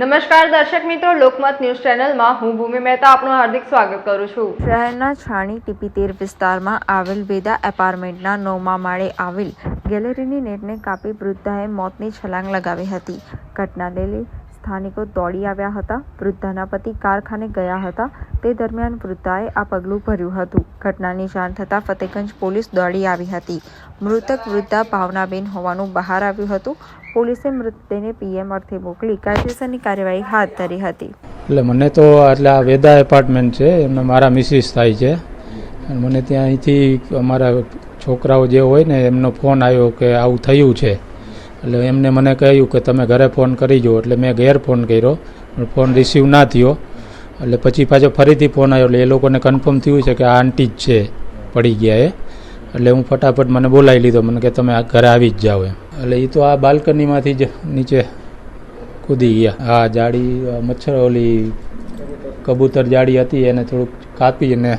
નમસ્કાર દર્શક મિત્રો, લોકમત ન્યૂઝ ચેનલમાં હું ભૂમિ મહેતા આપનું હાર્દિક સ્વાગત કરું છું. શહેરના છાણી ટીપીતેર વિસ્તારમાં આવેલ વેદા એપાર્ટમેન્ટના નવમા માળે આવેલ ગેલેરીની નેટને કાપી વૃદ્ધાએ મોતની છલાંગ લગાવી હતી. ઘટના લઈ સ્થાનિકો દોડી આવ્યા હતા. વૃદ્ધાના પતિ કારખાને ગયા હતા. તે દરમિયાન વૃદ્ધાએ આ પગલું ભર્યું હતું. ઘટનાની જાણ થતાં ફતેગંજ પોલીસ દોડી આવી હતી. મૃતક વૃદ્ધા ભાવનાબેન હોવાનું બહાર આવ્યું હતું. પોલીસે મૃતદેહને પીએમ અર્થે મોકલી કાયદેસરની કાર્યવાહી હાથ ધરી હતી. એટલે મને તો એટલે આ વેદા એપાર્ટમેન્ટ છે, એમને મારા મિસિસ થાય છે. મને ત્યાં અહીંથી અમારા છોકરાઓ જે હોય ને એમનો ફોન આવ્યો કે આવું થયું છે. એટલે એમને મને કહ્યું કે તમે ઘરે ફોન કરી જુઓ એટલે મેં ઘેર ફોન કર્યો. પણ ફોન રિસીવ ના થયો. એટલે પછી પાછો ફરીથી ફોન આવ્યો. એટલે એ લોકોને કન્ફર્મ થયું છે કે આ આંટી જ છે. પડી ગયા એ. એટલે હું ફટાફટ મને બોલાવી લીધો. મને કે તમે આ ઘરે આવી જ જાઓ એમ. એટલે એ તો આ બાલ્કનીમાંથી જ નીચે કૂદી ગયા. હા, જાળી મચ્છર ઓલી કબૂતર જાળી હતી એને થોડુંક કાપી અને